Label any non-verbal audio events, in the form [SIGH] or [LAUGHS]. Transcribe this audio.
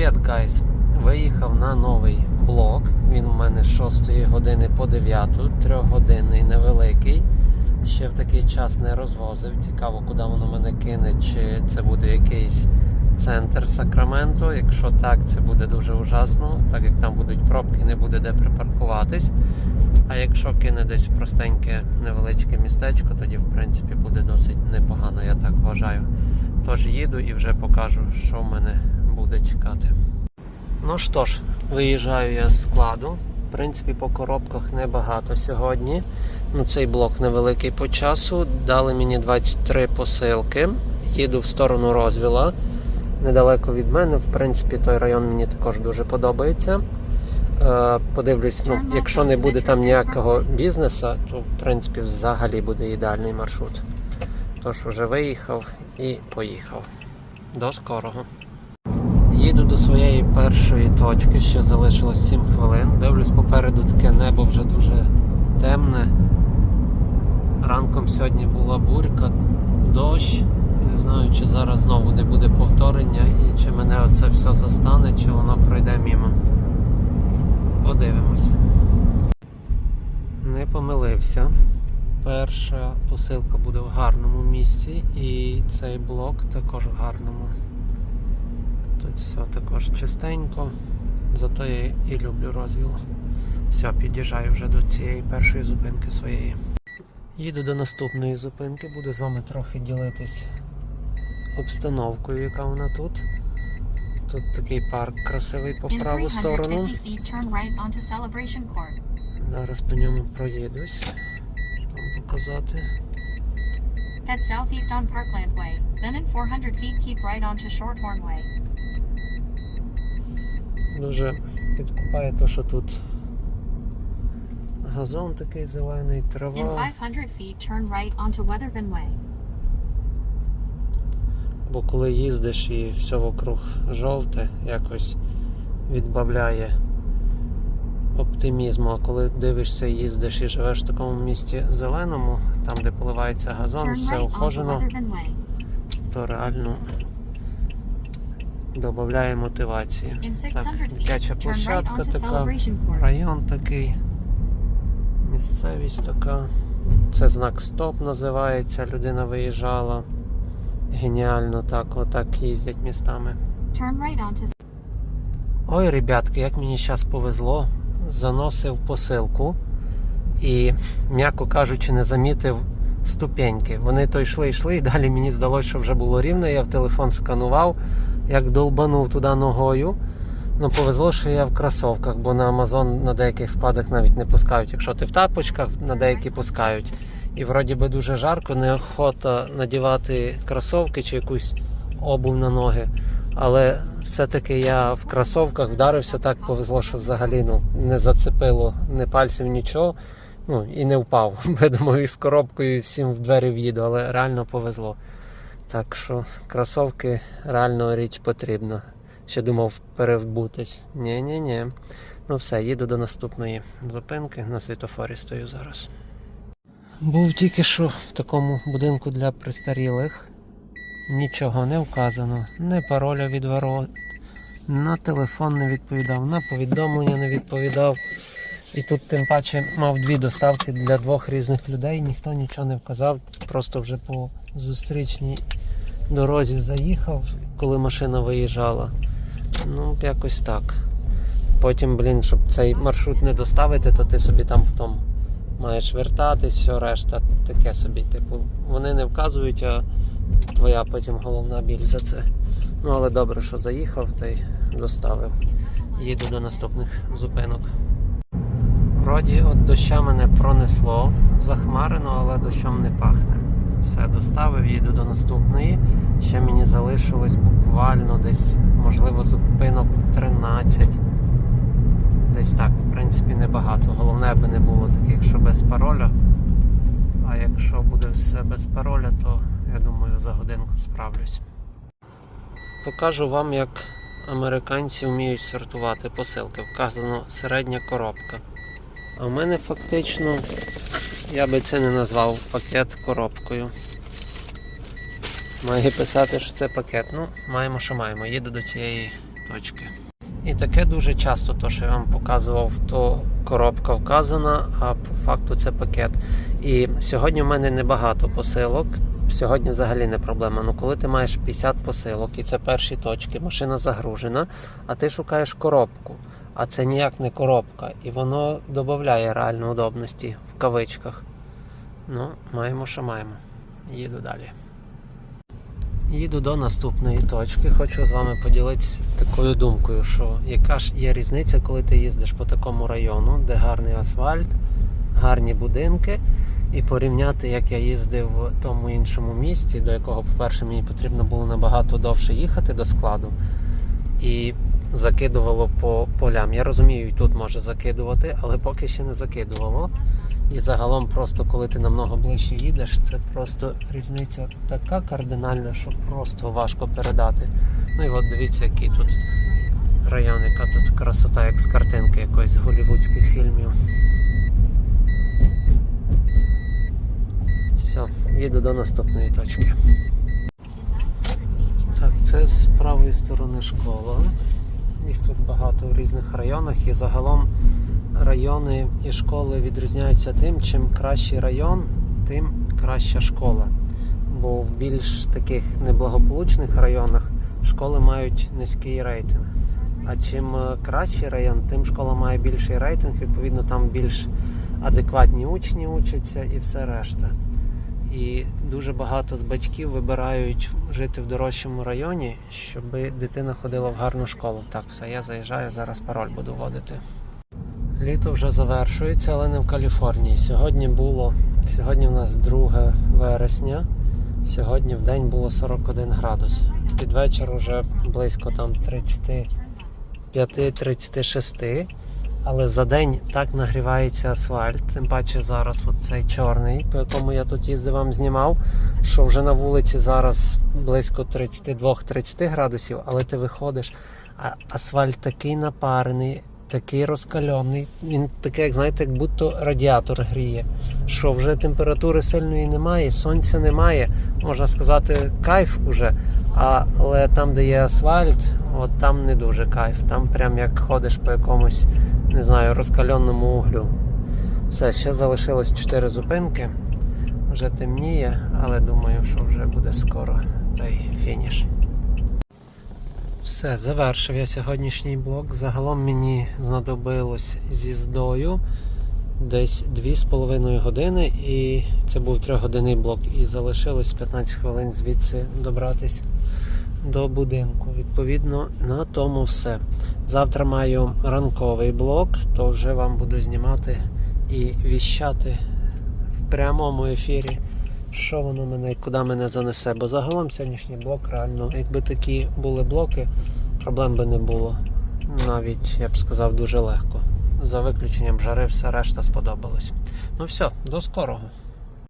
Привіт, гайс! Виїхав на новий блок. Він у мене з 6 години по 9, 3-годинний невеликий. Ще в такий час не розвозив. Цікаво, куди воно мене кине, чи це буде якийсь центр Сакраменто. Якщо так, це буде дуже ужасно, так як там будуть пробки, не буде де припаркуватись. А якщо кине десь простеньке невеличке містечко, тоді в принципі буде досить непогано, я так вважаю. Тож їду і вже покажу, що в мене буде чекати. Ну що ж, виїжджаю я з складу. В принципі, по коробках небагато сьогодні. Ну, цей блок невеликий по часу. Дали мені 23 посилки. Їду в сторону розвіла. Недалеко від мене. В принципі, той район мені також дуже подобається. Е, Подивлюсь, ну, якщо не буде там ніякого бізнесу, то в принципі взагалі буде ідеальний маршрут. Тож вже виїхав і поїхав. До скорого. Їду до своєї першої точки, ще залишилось 7 хвилин. Дивлюсь попереду таке небо вже дуже темне. Ранком сьогодні була бурька, дощ. Не знаю, чи зараз знову не буде повторення і чи мене оце все застане, чи воно пройде мімо. Подивимось. Не помилився. Перша посилка буде в гарному місці і цей блок також в гарному. Тут все також чистенько, зато я і люблю розвіл. Все, під'їжджаю вже до цієї першої зупинки своєї. Їду до наступної зупинки, буду з вами трохи ділитись обстановкою, яка вона тут. Тут такий парк красивий по праву сторону. 350 feet, turn right onto Celebration Court. Зараз по ньому проїдусь, щоб вам показати. Head southeast on Parkland Way. Then in 400 feet, keep right onto Shorthorn Way. Дуже підкупає те, що тут газон такий зелений, In 500 feet, turn right onto Weathervin Way. Бо коли їздиш і все вокруг жовте, якось відбавляє оптимізму. А коли дивишся, їздиш і живеш в такому місті зеленому, там де поливається газон, Turn все right ухожено, то реально додає мотивації. Так, дитяча площадка така, район такий, місцевість така. Це знак стоп називається, людина виїжджала. Геніально так, отак їздять містами. Ой, ребятки, як мені зараз повезло, заносив посилку і, м'яко кажучи, не замітив ступеньки. Вони то йшли, йшли, і далі мені здалося, що вже було рівно. Я в телефон сканував, як долбанув туди ногою. Ну, повезло, що я в кросовках, бо на Амазон на деяких складах навіть не пускають. Якщо ти в тапочках, на деякі пускають. І вроді би дуже жарко, неохота надівати кросовки чи якусь обув на ноги. Але все-таки я в кросовках вдарився так повезло, що взагалі ну, не зацепило ні пальців, нічого. Ну і не впав. [LAUGHS] Я думаю, і з коробкою всім в двері в'їду, але реально повезло. Так що кросовки реально річ потрібна. Ще думав перевбутись. Ні-ні-ні. Ну все, їду до наступної зупинки. На світофорі стою зараз. Був тільки що в такому будинку для престарілих. Нічого не вказано, не пароля від ворот, на телефон не відповідав, на повідомлення не відповідав. І тут тим паче мав дві доставки для двох різних людей, ніхто нічого не вказав, просто вже по зустрічній дорозі заїхав, коли машина виїжджала. Ну, якось так. Потім, блін, щоб цей маршрут не доставити, то ти собі там потім маєш вертатись, все решта таке собі. Типу, вони не вказують, а твоя потім головна біль за це. Ну але добре, що заїхав та й доставив. Їду до наступних зупинок. Вроді от доща мене пронесло, захмарено, але дощом не пахне. Все, доставив, їду до наступної. Ще мені залишилось буквально десь, можливо, зупинок 13. Десь так, в принципі, небагато. Головне, аби не було таких, що без пароля. А якщо буде все без пароля, то я думаю за годинку справлюсь. Покажу вам, як американці вміють сортувати посилки. Вказано середня коробка. А в мене фактично, я би це не назвав пакет коробкою. Має писати, що це пакет. Ну, маємо, що маємо. Їду до цієї точки. І таке дуже часто, то, що я вам показував, то коробка вказана, а по факту це пакет. І сьогодні в мене небагато посилок. Сьогодні взагалі не проблема. Ну коли ти маєш 50 посилок і це перші точки, машина загружена, а ти шукаєш коробку. А це ніяк не коробка, і воно додає реально удобності в кавичках. Ну, маємо, що маємо. Їду далі. Їду до наступної точки. Хочу з вами поділитися такою думкою, що яка ж є різниця, коли ти їздиш по такому району, де гарний асфальт, гарні будинки, і порівняти, як я їздив в тому іншому місті, до якого, по-перше, мені потрібно було набагато довше їхати до складу. І закидувало по полям. Я розумію, і тут може закидувати, але поки ще не закидувало. І загалом, просто коли ти намного ближче їдеш, це просто різниця така кардинальна, що просто важко передати. Ну і от дивіться, який тут район, яка тут красота, як з картинки якоїсь голівудських фільмів. Все, їду до наступної точки. Так, це з правої сторони школа. Їх тут багато в різних районах і загалом райони і школи відрізняються тим, чим кращий район, тим краща школа. Бо в більш таких неблагополучних районах школи мають низький рейтинг. А чим е, кращий район, тим школа має більший рейтинг, відповідно, там більш адекватні учні учаться і все решта. І дуже багато з батьків вибирають жити в дорожчому районі, щоб дитина ходила в гарну школу. Так, все, я заїжджаю, зараз пароль буду вводити. Літо вже завершується, але не в Каліфорнії. Сьогодні було. Сьогодні в нас 2 вересня. Сьогодні в день було 41 градус. Під вечір вже близько там 35-36. Але за день так нагрівається асфальт, тим паче зараз от цей чорний, по якому я тут їздив, вам знімав, що вже на вулиці зараз близько 32-30 градусів, але ти виходиш, а асфальт такий напарений, такий розкальоний. Він такий, як знаєте, як будто радіатор гріє. Що вже температури сильної немає, сонця немає, можна сказати, кайф уже. Але там, де є асфальт, от там не дуже кайф. Там прям як ходиш по якомусь, не знаю, розкальонному углю. Все, ще залишилось 4 зупинки. Вже темніє, але думаю, що вже буде скоро той фініш. Все, завершив я сьогоднішній блок. Загалом мені знадобилось з'їздою десь 2,5 години, і це був 3-годинний блок. І залишилось 15 хвилин звідси добратись до будинку. Відповідно, на тому все. Завтра маю ранковий блок, то вже вам буду знімати і віщати в прямому ефірі, що воно мене, куди мене занесе. Бо загалом сьогоднішній блок реально, якби такі були блоки, проблем би не було. Навіть я б сказав дуже легко. За виключенням жари, все решта сподобалось. Ну все, до скорого.